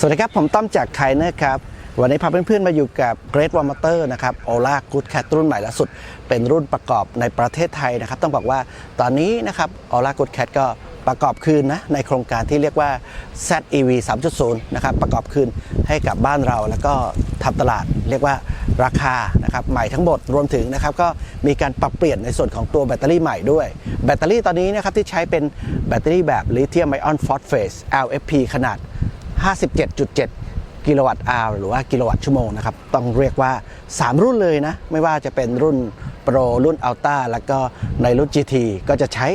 สวัสดีครับ ผมต้อมจากไคเนอร์ครับ วันนี้พาเพื่อนๆมาอยู่กับ Great w a l m o t o r นะครับ Ola Good Cat รุ่นใหม่ล่าสุด เป็นรุ่นประกอบในประเทศไทยนะครับ ต้องบอกว่าตอนนี้นะครับ Ola Good Cat ก็ประกอบคืนนะในโครงการที่เรียกว่า ZEV 3.0 นะครับ ประกอบคืนให้กับบ้านเราแล้วก็ทำตลาดเรียกว่าราคานะครับใหม่ทั้งหมดรวมถึงนะครับก็มีการปรับเปลี่ยนในส่วนของตัวแบตเตอรี่ใหม่ด้วย แบตเตอรี่ตอนนี้นะครับที่ใช้เป็นแบตเตอรี่แบบลิเธียมไอออนฟอสเฟต LFP ขนาด 57.7 กิโลวัตต์อาวหรือว่ากิโลวัตต์ชั่วโมงนะครับ ต้องเรียกว่า 3 รุ่นเลยนะ ไม่ว่าจะเป็นรุ่น Pro รุ่น Ultra แล้วก็ในรุ่น GT ก็จะใช้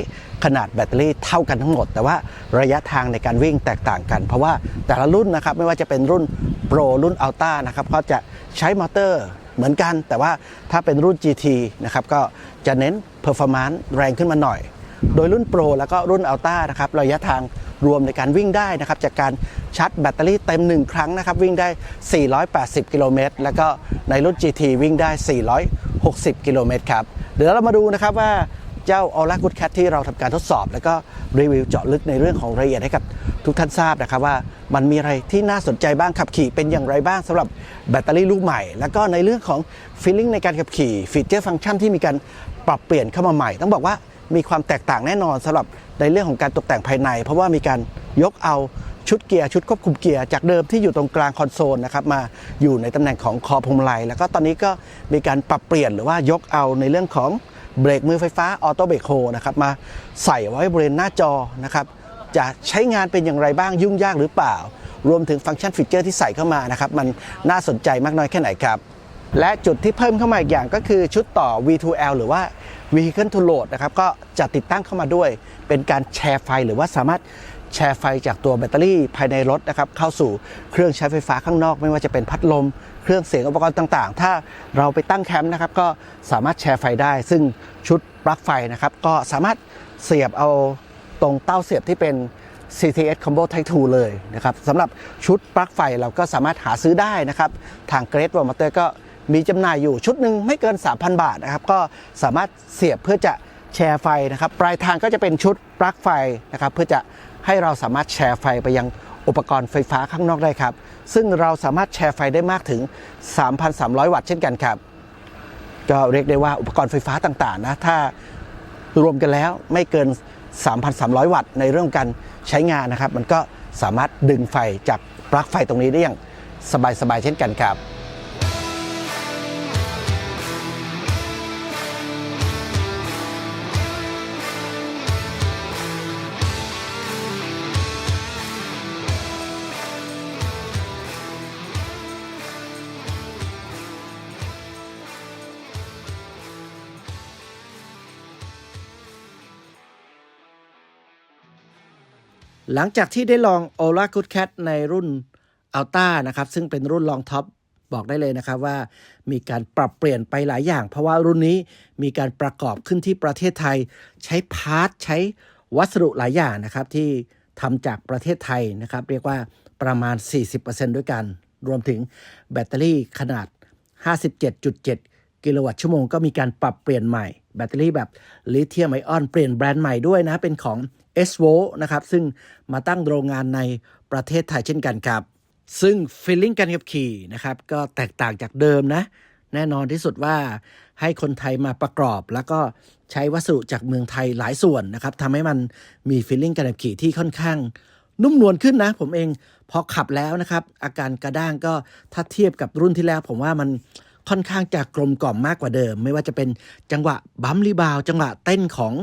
ขนาดแบตเตอรี่เท่ากันทั้งหมด แต่ว่าระยะทางในการวิ่งแตกต่างกัน เพราะว่าแต่ละรุ่นนะครับไม่ว่าจะเป็นรุ่น Pro รุ่น Ultra นะครับก็จะใช้มอเตอร์เหมือนกัน แต่ว่าถ้าเป็นรุ่น GT นะครับก็จะเน้น performance แรงขึ้นมาหน่อย โดยรุ่น Pro แล้วก็รุ่น Ultra นะครับระยะทาง รวมในการวิ่งได้นะครับจากการชาร์จแบตเตอรี่เต็ม 1 ครั้งนะครับวิ่งได้ 480 กิโลเมตรแล้วก็ในรุ่น GT วิ่งได้ 460 กิโลเมตรครับเดี๋ยวเรามาดูนะครับว่าเจ้า Aura Good Cat ที่เราทำการทดสอบ แล้วก็รีวิวเจาะลึกในเรื่องของรายละเอียดให้กับทุกท่านทราบนะครับว่ามันมีอะไรที่น่าสนใจบ้างขับขี่เป็นอย่างไรบ้างสำหรับแบตเตอรี่ลูกใหม่ แล้วก็ในเรื่องของฟีลลิ่งในการขับขี่ฟีเจอร์ฟังก์ชันที่มีการปรับเปลี่ยนเข้ามาใหม่ ต้องบอกว่า มีความแตกต่างแน่นอนสำหรับในเรื่องของการตกแต่งภายใน เพราะว่ามีการยกเอาชุดเกียร์ชุดควบคุมเกียร์จากเดิมที่อยู่ตรงกลางคอนโซลนะครับมาอยู่ในตำแหน่งของคอพวงมาลัยแล้วก็ตอนนี้ก็มีการปรับเปลี่ยนหรือว่ายกเอาในเรื่องของเบรกมือไฟฟ้าออโต้เบรกโฮนะครับมาใส่ไว้บริเวณหน้าจอนะครับจะใช้งานเป็นอย่างไรบ้างยุ่งยากหรือเปล่า รวมถึงฟังก์ชันฟีเจอร์ที่ใส่เข้ามานะครับมันน่าสนใจมากน้อยแค่ไหนครับ และจุดที่เพิ่มเข้ามาอีกอย่างก็คือชุดต่อ V2L หรือว่า Vehicle to Load นะครับก็จะติดตั้งเข้ามาด้วย เป็นการแชร์ไฟหรือว่าสามารถแชร์ไฟจากตัวแบตเตอรี่ภายในรถนะครับเข้าสู่เครื่องใช้ไฟฟ้าข้างนอก ไม่ว่าจะเป็นพัดลม เครื่องเสียงอุปกรณ์ต่างๆ ถ้าเราไปตั้งแคมป์นะครับก็สามารถแชร์ไฟได้ ซึ่งชุดปลั๊กไฟนะครับก็สามารถเสียบเอาตรงเต้าเสียบที่เป็น CTS Combo Type 2 เลยนะครับสำหรับชุดปลั๊กไฟเราก็สามารถหาซื้อได้นะครับ ทาง Great Wall Motor ก็ มีจำหน่ายอยู่ชุดหนึ่งไม่เกิน 3,000 บาทนะครับ ก็สามารถเสียบเพื่อจะแชร์ไฟนะครับ ปลายทางก็จะเป็นชุดปลั๊กไฟนะครับ เพื่อจะให้เราสามารถแชร์ไฟไปยังอุปกรณ์ไฟฟ้าข้างนอกได้ครับ ซึ่งเราสามารถแชร์ไฟได้มากถึง 3,300 วัตต์เช่นกันครับ ก็เรียกได้ว่าอุปกรณ์ไฟฟ้าต่างๆนะถ้ารวมกันแล้วไม่เกิน 3,300 วัตต์ในเรื่องการใช้งานนะครับ มันก็สามารถดึงไฟจากปลั๊กไฟตรงนี้ได้อย่างสบายๆเช่นกันครับ หลังจากที่ได้ลอง Ola Good Cat ในรุ่น Alta นะครับ ซึ่งเป็นรุ่นลองท็อปบอกได้เลยนะครับว่ามีการปรับเปลี่ยนไปหลายอย่าง เพราะว่ารุ่นนี้มีการประกอบขึ้นที่ประเทศไทย ใช้พาร์ทใช้วัสดุหลายอย่างนะครับ ที่ทำจากประเทศไทยนะครับ เรียกว่าประมาณ 40%ด้วยกัน รวมถึงแบตเตอรี่ขนาด 57.7 กิโลวัตต์ชั่วโมงก็มีการปรับเปลี่ยนใหม่ แบตเตอรี่แบบลิเธียมไอออนเปลี่ยนแบรนด์ใหม่ด้วยนะ เป็นของ s v o นะครับ ซึ่งมาตั้งโรงงานในประเทศไทยเช่นกันครับ ซึ่งฟีลลิ่งการขับขี่นะครับ ก็แตกต่างจากเดิมนะ แน่นอนที่สุดว่าให้คนไทยมาประกอบ แล้วก็ใช้วัสดุจากเมืองไทยหลายส่วนนะครับทำให้มันมีฟีลลิ่งการขับขี่ที่ค่อนข้างนุ่มนวลขึ้นนะ ผมเองพอขับแล้วนะครับ อาการกระด้างก็ถ้าเทียบกับรุ่นที่แล้ว ผมว่ามัน ค่อนข้างจะกลมกล่อมมากกว่าเดิม ไม่ว่าจะเป็นจังหวะบัมรีบาวจังหวะเต้นของ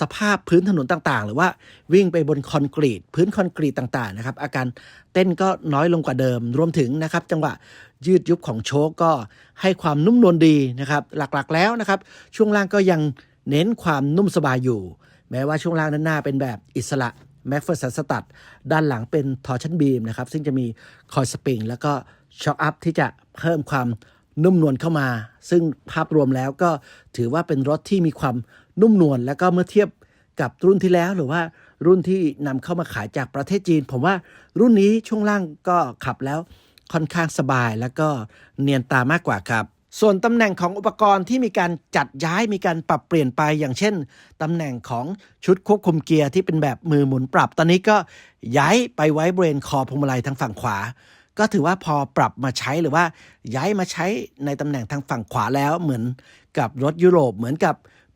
สภาพพื้นถนนต่างๆ หรือว่าวิ่งไปบนคอนกรีต พื้นคอนกรีตต่างๆนะครับอาการเต้นก็น้อยลงกว่าเดิม รวมถึงนะครับจังหวะยืดยุบของโชคก็ให้ความนุ่มนวลดีนะครับหลักๆแล้วนะครับ ช่วงล่างก็ยังเน้นความนุ่มสบายอยู่ แม้ว่าช่วงล่างด้านหน้าเป็นแบบอิสระแม็กเฟอร์สันสตัดด้านหลังเป็นทอร์ชันบีมนะครับ ซึ่งจะมีคอยสปริงแล้วก็ช็อคอัพที่จะเพิ่มความ นุ่มนวลเข้ามา ซึ่งภาพรวมแล้วก็ถือว่าเป็นรถที่มีความนุ่มนวลแล้วก็เมื่อเทียบกับรุ่นที่แล้วหรือว่ารุ่นที่นำเข้ามาขายจากประเทศจีน ผมว่ารุ่นนี้ช่วงล่างก็ขับแล้วค่อนข้างสบายแล้วก็เนียนตามากกว่าครับ ส่วนตำแหน่งของอุปกรณ์ที่มีการจัดย้ายมีการปรับเปลี่ยนไปอย่างเช่นตำแหน่งของชุดควบคุมเกียร์ที่เป็นแบบมือหมุนปรับ ตอนนี้ก็ย้ายไปไว้บริเวณคอพวงมาลัยทางฝั่งขวา ก็ถือว่าพอปรับมาใช้หรือว่าย้ายมาใช้ในตำแหน่งทางฝั่งขวาแล้วเหมือนกับรถยุโรปเหมือนกับ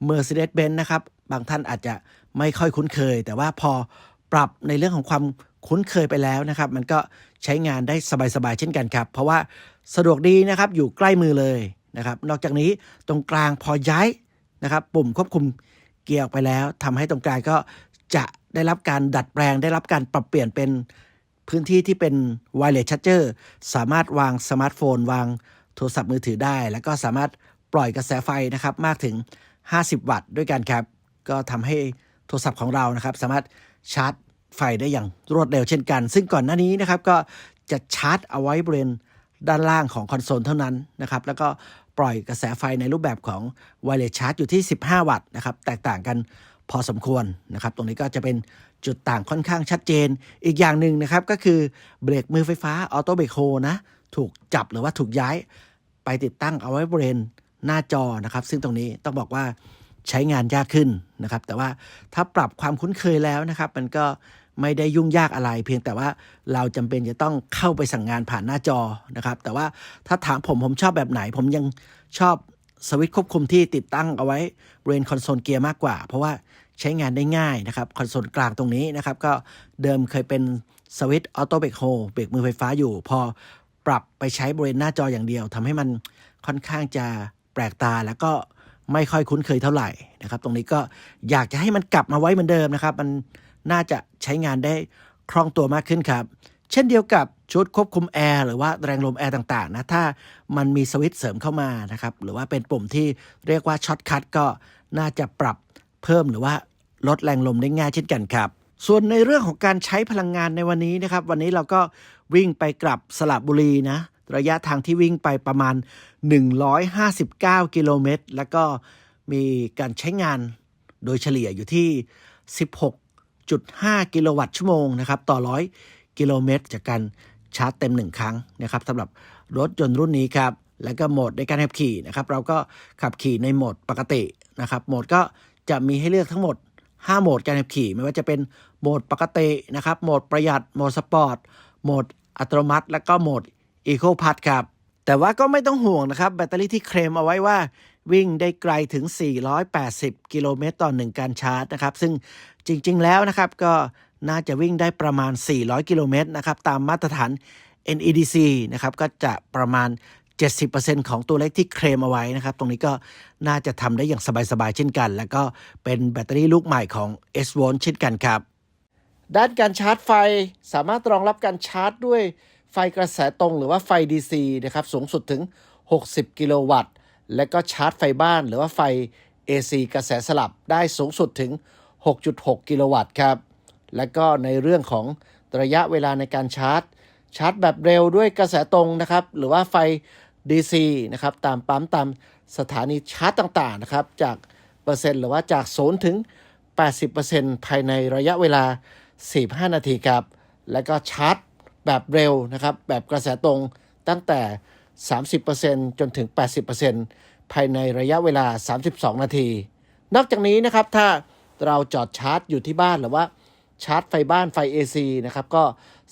Mercedes-Benz นะครับ บางท่านอาจจะไม่ค่อยคุ้นเคย แต่ว่าพอปรับในเรื่องของความคุ้นเคยไปแล้วนะครับ มันก็ใช้งานได้สบายๆเช่นกันครับ เพราะว่าสะดวกดีนะครับอยู่ใกล้มือเลยนะครับ นอกจากนี้ตรงกลางพอย้ายนะครับ ปุ่มควบคุมเกียร์ออกไปแล้วทำให้ตรงกลางก็จะได้รับการดัดแปลง ได้รับการปรับเปลี่ยนเป็น พื้นที่ที่เป็น wireless charger สามารถวางสมาร์ทโฟน วางโทรศัพท์มือถือได้ แล้วก็สามารถปล่อยกระแสไฟนะครับมากถึง 50 วัตต์ด้วยกันครับ ก็ทำให้โทรศัพท์ของเรานะครับ สามารถชาร์จไฟได้อย่างรวดเร็วเช่นกัน ซึ่งก่อนหน้านี้นะครับก็จะชาร์จเอาไว้บริเวณด้านล่างของคอนโซลเท่านั้นนะครับ แล้วก็ปล่อยกระแสไฟในรูปแบบของ wireless charge อยู่ที่ 15 วัตต์นะครับ แตกต่างกัน พอสมควรนะครับ ตรงนี้ก็จะเป็นจุดต่างค่อนข้างชัดเจน อีกอย่างหนึ่งนะครับก็คือเบรกมือไฟฟ้าออโต้เบรกโฮนะถูกจับหรือว่าถูกย้ายไปติดตั้งเอาไว้บริเวณหน้าจอนะครับ ซึ่งตรงนี้ต้องบอกว่าใช้งานยากขึ้นนะครับ แต่ว่าถ้าปรับความคุ้นเคยแล้วนะครับ มันก็ไม่ได้ยุ่งยากอะไร เพียงแต่ว่าเราจำเป็นจะต้องเข้าไปสั่งงานผ่านหน้าจอนะครับ แต่ว่าถ้าถามผมผมชอบแบบไหน ผมยังชอบ สวิตช์ควบคุมที่ติดตั้งเอาไว้บริเวณคอนโซลเกียร์มากกว่า เพราะว่าใช้งานได้ง่ายนะครับคอนโซลกลางตรงนี้นะครับก็เดิมเคยเป็นสวิตช์ออโต้เบรกโฮเบรกมือไฟฟ้าอยู่ พอปรับไปใช้บริเวณหน้าจออย่างเดียวทำให้มันค่อนข้างจะแปลกตาแล้วก็ไม่ค่อยคุ้นเคยเท่าไหร่นะครับ ตรงนี้ก็อยากจะให้มันกลับมาไว้เหมือนเดิมนะครับ มันน่าจะใช้งานได้คล่องตัวมากขึ้นครับ เช่นเดียวกับชุดควบคุมแอร์หรือว่าแรงลมแอร์ต่างๆนะถ้ามันมีสวิตช์เสริมเข้ามานะครับหรือว่าเป็นปุ่มที่เรียกว่าช็อตคัทก็น่าจะปรับเพิ่มหรือว่าลดแรงลมได้ง่ายเช่นกันครับ ส่วนในเรื่องของการใช้พลังงานในวันนี้นะครับ วันนี้เราก็วิ่งไปกลับสระบุรีนะระยะทางที่วิ่งไปประมาณ 159 กิโลเมตร แล้วก็มีการใช้งานโดยเฉลี่ยอยู่ที่ 16.5 กิโลวัตต์ชั่วโมงนะครับ ต่อร้อย กิโลเมตร จากการชาร์จเต็ม 1 ครั้งนะครับสำหรับรถยนต์รุ่นนี้ครับ แล้วก็โหมดในการขับขี่นะครับเราก็ขับขี่ในโหมดปกตินะครับโหมดก็จะมีให้เลือกทั้งหมด 5 โหมดการขับขี่ ไม่ว่าจะเป็นโหมดปกตินะครับโหมดประหยัดโหมดสปอร์ตโหมดอัตโนมัติ แล้วก็โหมดอีโคพัทครับแต่ว่าก็ไม่ต้องห่วงนะครับ แบตเตอรี่ที่เคลมเอาไว้ว่าวิ่งได้ไกลถึง 480 กิโลเมตรต่อหนึ่งการชาร์จนะครับ ซึ่งจริง ๆ แล้วนะครับก็ น่าจะวิ่งได้ประมาณ 400 กิโลเมตรนะครับ ตามมาตรฐาน NEDC นะครับ ก็จะประมาณ 70%ของตัวเลขที่เคลมเอาไว้นะครับ ตรงนี้ก็น่าจะทำได้อย่างสบายๆ เช่นกัน แล้วก็เป็นแบตเตอรี่ลูกใหม่ของ s v o n เช่นกันครับ ด้านการชาร์จไฟสามารถรองรับการชาร์จด้วยไฟกระแสตรงหรือว่าไฟ DC นะครับ สูงสุดถึง 60 กิโลวัตต์ และก็ชาร์จไฟบ้านหรือว่าไฟ AC กระแสสลับได้สูงสุดถึง 6.6 กิโลวัตต์ครับ และก็ในเรื่องของระยะเวลาในการชาร์จ ชาร์จแบบเร็วด้วยกระแสตรงนะครับ หรือว่าไฟ DC นะครับ ตามปั๊มตามสถานีชาร์จต่างๆนะครับ จากเปอร์เซ็นต์หรือว่าจาก0ถึง 80%ภายในระยะเวลา 45 นาทีครับ และก็ชาร์จแบบเร็วนะครับ แบบกระแสตรงตั้งแต่ 30%จนถึง 80%ภายในระยะเวลา 32 นาที นอกจากนี้นะครับ ถ้าเราจอดชาร์จอยู่ที่บ้านหรือว่า ชาร์จไฟบ้านไฟ AC นะครับก็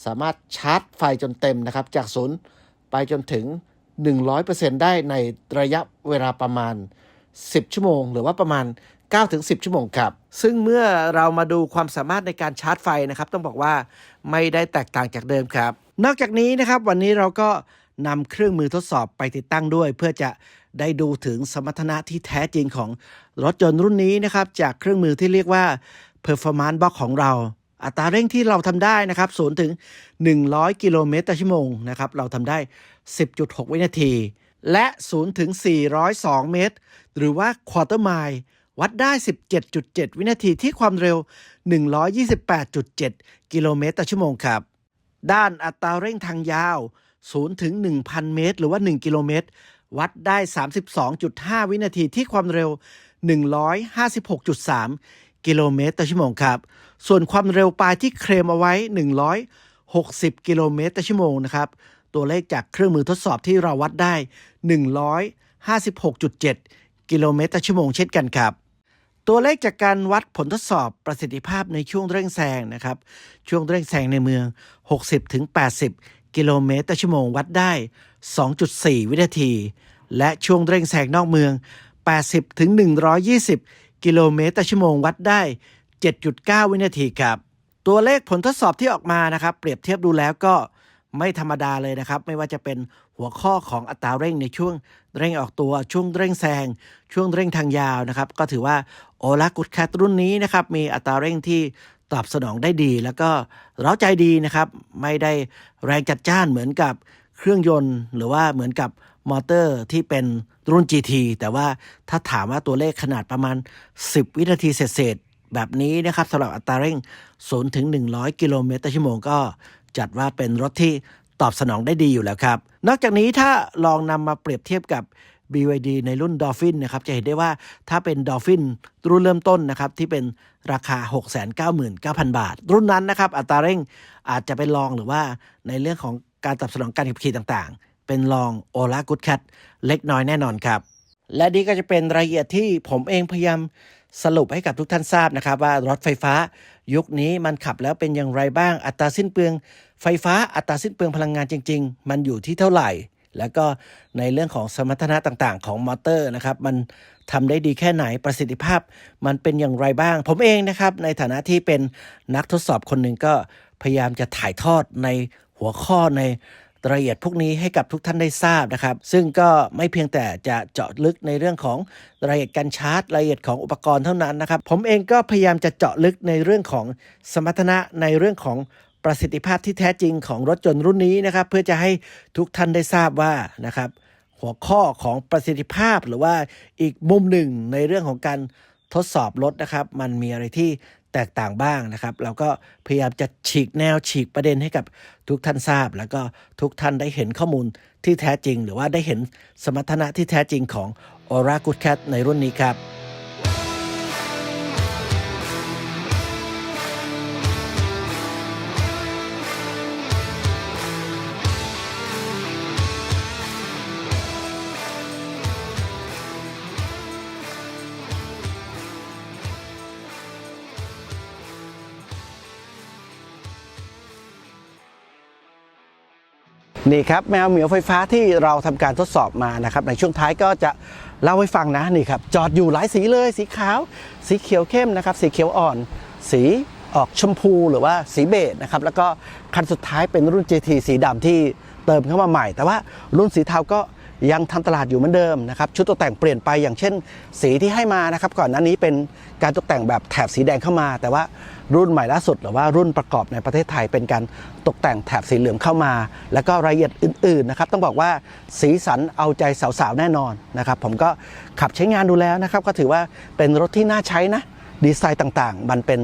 สามารถชาร์จไฟจนเต็มนะครับ จากศูนย์ไปจนถึง 100%ได้ในระยะเวลาประมาณ 10 ชั่วโมง หรือว่าประมาณ 9-10 ชั่วโมงครับ ซึ่งเมื่อเรามาดูความสามารถในการชาร์จไฟนะครับ ต้องบอกว่าไม่ได้แตกต่างจากเดิมครับ นอกจากนี้นะครับ วันนี้เราก็นำเครื่องมือทดสอบไปติดตั้งด้วย เพื่อจะได้ดูถึงสมรรถนะที่แท้จริงของรถยนต์รุ่นนี้นะครับ จากเครื่องมือที่เรียกว่า Performance Box ของเรา อัตราเร่งที่เราทำได้นะครับ0ถึง 100 กิโลเมตรต่อชั่วโมงนะครับเราทำได้ 10.6 วินาที และ0ถึง 402 เมตร หรือว่า Quarter Mile วัดได้ 17.7 วินาทีที่ความเร็ว 128.7 กิโลเมตรต่อชั่วโมงครับ ด้านอัตราเร่งทางยาว 0 ถึง 1,000 เมตร หรือว่า 1 กิโลเมตร วัดได้ 32.5 วินาทีที่ความเร็ว 156.3 กิโลเมตรต่อชั่วโมงครับ ส่วนความเร็วปลายที่เคลมเอาไว้ 160 กิโลเมตรต่อชั่วโมงนะครับ ตัวเลขจากเครื่องมือทดสอบที่เราวัดได้56.7 กิโลเมตรต่อชั่วโมงเช่นกันครับ ตัวเลขจากการวัดผลทดสอบประสิทธิภาพในช่วงเร่งแซงนะครับ ช่วงเร่งแซงในเมือง 60-80 กิโลเมตรต่อชั่วโมงวัดได้ 2.4 วินาที และช่วงเร่งแซงนอกเมือง 80-120 กิโลเมตรต่อชั่วโมงวัดได้ 7.9 วินาทีครับ ตัวเลขผลทดสอบที่ออกมานะครับ เปรียบเทียบดูแล้วก็ไม่ธรรมดาเลยนะครับ ไม่ว่าจะเป็นหัวข้อของอัตราเร่งในช่วงเร่งออกตัวช่วงเร่งแซง ช่วงเร่งทางยาวนะครับ ก็ถือว่าโอลากุดแคทรุ่นนี้นะครับ มีอัตราเร่งที่ตอบสนองได้ดี แล้วก็เร้าใจดีนะครับ ไม่ได้แรงจัดจ้านเหมือนกับเครื่องยนต์ หรือว่าเหมือนกับ มอเตอร์ที่เป็นรุ่น GT แต่ว่าถ้าถามว่าตัวเลขขนาดประมาณ 10 วินาทีเศษๆแบบนี้นะครับสำหรับอัตราเร่ง 0 ถึง 100 กิโลเมตรต่อชั่วโมงก็จัดว่าเป็นรถที่ตอบสนองได้ดีอยู่แล้วครับ นอกจากนี้ถ้าลองนำมาเปรียบเทียบกับ BYD ในรุ่น Dolphin นะครับจะเห็นได้ว่าถ้าเป็น Dolphin รุ่นเริ่มต้นนะครับที่เป็นราคา 699,000 บาท รุ่นนั้นนะครับอัตราเร่งอาจจะเป็นรองหรือว่าในเรื่องของการตอบสนองการขับขี่ต่างๆ เป็นรอง Ola Good Cat เล็กน้อยแน่นอนครับ และนี่ก็จะเป็นรายละเอียดที่ผมเองพยายามสรุปให้กับทุกท่านทราบนะครับ ว่ารถไฟฟ้า ยุคนี้มันขับแล้วเป็นอย่างไรบ้าง อัตราสิ้นเปลืองไฟฟ้าอัตราสิ้นเปลืองพลังงานจริง ๆ มันอยู่ที่เท่าไหร่ แล้วก็ในเรื่องของสมรรถนะต่างๆ ของมอเตอร์นะครับมันทำได้ดีแค่ไหนประสิทธิภาพ มันเป็นอย่างไรบ้าง ผมเองนะครับในฐานะที่เป็นนักทดสอบคนหนึ่งก็พยายามจะถ่ายทอดในหัวข้อใน รายละเอียดพวกนี้ให้กับทุกท่านได้ทราบนะครับ ซึ่งก็ไม่เพียงแต่จะเจาะลึกในเรื่องของรายละเอียดการชาร์จรายละเอียดของอุปกรณ์เท่านั้นนะครับ ผมเองก็พยายามจะเจาะลึกในเรื่องของสมรรถนะในเรื่องของประสิทธิภาพที่แท้จริงของรถยนต์รุ่นนี้นะครับ เพื่อจะให้ทุกท่านได้ทราบว่านะครับ หัวข้อของประสิทธิภาพหรือว่าอีกมุมหนึ่งในเรื่องของการ ทดสอบรถนะครับ มันมีอะไรที่แตกต่างบ้างนะครับ เราก็พยายามจะฉีกแนวฉีกประเด็นให้กับทุกท่านทราบ แล้วก็ทุกท่านได้เห็นข้อมูลที่แท้จริง หรือว่าได้เห็นสมรรถนะที่แท้จริงของ Aura Good Cat ในรุ่นนี้ครับ นี่ครับแมวเหมียวไฟฟ้าที่เราทำการทดสอบมานะครับในช่วงท้ายก็จะเล่าให้ฟังนะนี่ครับจอดอยู่หลายสีเลย สีขาว สีเขียวเข้มนะครับ สีเขียวอ่อน สีออกชมพูหรือว่าสีเบจนะครับแล้วก็คันสุดท้ายเป็นรุ่น GT สีดำที่เติมเข้ามาใหม่ แต่ว่ารุ่นสีเทาก็ ยังทำตลาดอยู่เหมือนเดิมนะครับชุดตกแต่งเปลี่ยนไปอย่างเช่น สีที่ให้มานะครับก่อนหน้านี้เป็นการตกแต่งแบบแถบสีแดงเข้ามา แต่ว่ารุ่นใหม่ล่าสุดหรือว่ารุ่นประกอบในประเทศไทยเป็นการตกแต่งแถบสีเหลืองเข้ามา แล้วก็รายละเอียดอื่นๆนะครับต้องบอกว่าสีสันเอาใจสาวๆแน่นอนนะครับผมก็ขับใช้งานดูแล้วนะครับก็ถือว่าเป็นรถที่น่าใช้นะ ดีไซน์ต่างๆ มันเป็น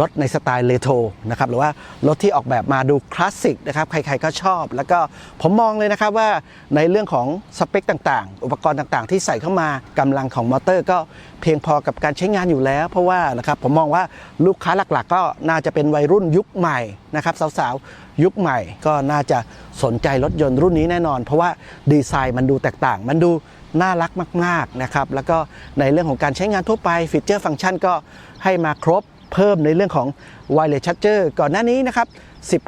รถในสไตล์เลโทรนะครับหรือว่ารถที่ออกแบบมาดูคลาสสิกนะครับใครๆก็ชอบ แล้วก็ผมมองเลยนะครับว่าในเรื่องของสเปคต่างๆ อุปกรณ์ต่างๆ ที่ใส่เข้ามากำลังของมอเตอร์ ก็เพียงพอกับการใช้งานอยู่แล้ว เพราะว่านะครับผมมองว่าลูกค้าหลักๆ ก็น่าจะเป็นวัยรุ่นยุคใหม่นะครับสาวๆ ยุคใหม่ก็น่าจะสนใจรถยนต์รุ่นนี้แน่นอน เพราะว่าดีไซน์มันดูแตกต่างมันดู น่ารักมากๆนะครับแล้วก็ในเรื่องของการใช้งานทั่วไปฟีเจอร์ฟังก์ชันก็ให้มาครบเพิ่มในเรื่องของ Wireless Charger ก่อนหน้านี้นะครับ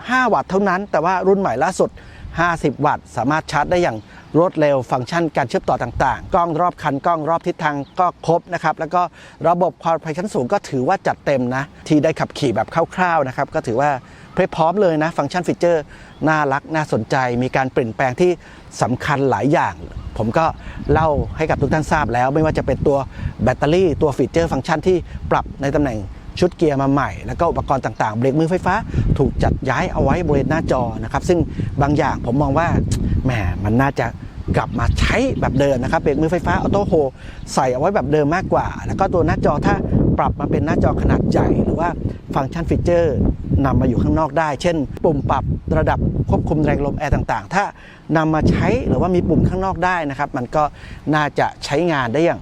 15 วัตต์เท่านั้น แต่ว่ารุ่นใหม่ล่าสุด 50 วัตต์ สามารถชาร์จได้อย่าง รวดเร็ว ฟังก์ชันการเชื่อมต่อต่างๆ กล้องรอบคันกล้องรอบทิศทางก็ครบนะครับ แล้วก็ระบบความปลอดภัยชั้นสูงก็ถือว่าจัดเต็มนะ ที่ได้ขับขี่แบบคร่าวๆนะครับ ก็ถือว่าเพรีพร้อมเลยนะ ฟังก์ชันฟีเจอร์ น่ารักน่าสนใจ มีการเปลี่ยนแปลงที่สำคัญหลายอย่าง ผมก็เล่าให้กับทุกท่านทราบแล้ว ไม่ว่าจะเป็นตัวแบตเตอรี่ตัวฟีเจอร์ฟังก์ชันที่ปรับในตำแหน่ง ชุดเกียร์มาใหม่ แล้วก็อุปกรณ์ต่างๆ เบรกมือไฟฟ้า ถูกจัดย้ายเอาไว้บริเวณหน้าจอนะครับ ซึ่งบางอย่างผมมองว่าแหมมันน่าจะกลับมาใช้แบบเดิมนะครับเบรกมือไฟฟ้าออโต้โฮใส่เอาไว้แบบเดิมมากกว่า แล้วก็ตัวหน้าจอถ้าปรับมาเป็นหน้าจอขนาดใหญ่หรือว่าฟังก์ชันฟีเจอร์นำมาอยู่ข้างนอกได้ เช่น ปุ่มปรับระดับควบคุมแรงลมแอร์ต่างๆ ถ้านำมาใช้หรือว่ามีปุ่มข้างนอกได้นะครับ มันก็น่าจะใช้งานได้อย่าง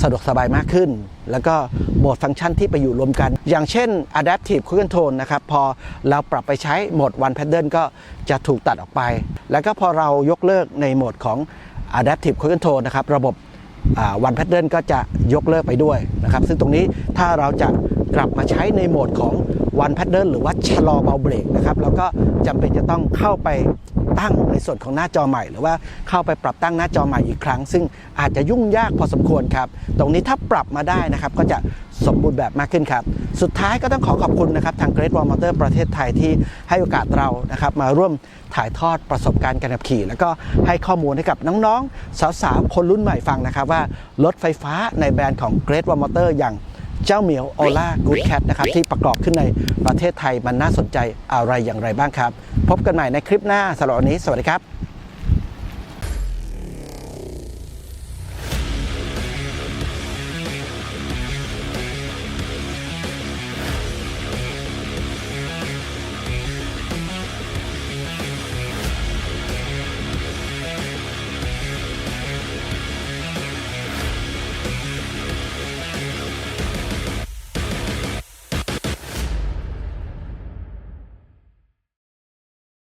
สะดวกสบายมากขึ้น แล้วก็โหมดฟังก์ชันที่ไปอยู่รวมกัน อย่างเช่น Adaptive Cruise Control นะครับ พอเราปรับไปใช้โหมด One Pedal ก็จะถูกตัดออกไป แล้วก็พอเรายกเลิกในโหมดของ Adaptive Cruise Control นะครับ ระบบวันแพทเดิลก็จะยกเลิกไปด้วยนะครับ ซึ่งตรงนี้ถ้าเราจะ กลับมาใช้ในโหมดของวันแพทเดิลหรือว่าชะลอเบาเบรกนะครับแล้วก็จำเป็นจะต้องเข้าไปตั้งในส่วนของหน้าจอใหม่ หรือว่าเข้าไปปรับตั้งหน้าจอใหม่อีกครั้ง ซึ่งอาจจะยุ่งยากพอสมควรครับ ตรงนี้ถ้าปรับมาได้นะครับก็จะสมบูรณ์แบบมากขึ้นครับ สุดท้ายก็ต้องขอขอบคุณนะครับทาง Great Wall Motor ประเทศไทยที่ให้โอกาสเรานะครับมาร่วมถ่ายทอดประสบการณ์การขับขี่ แล้วก็ให้ข้อมูลให้กับน้องๆ สาวๆ คนรุ่นใหม่ฟังนะครับว่ารถไฟฟ้าในแบรนด์ของ Great Wall Motor อย่าง เจ้าเหมียว Ola Good Cat นะครับที่ประกอบขึ้นในประเทศไทยมันน่าสนใจอะไรอย่างไรบ้างครับ พบกันใหม่ในคลิปหน้าสำหรับวันนี้ สวัสดีครับ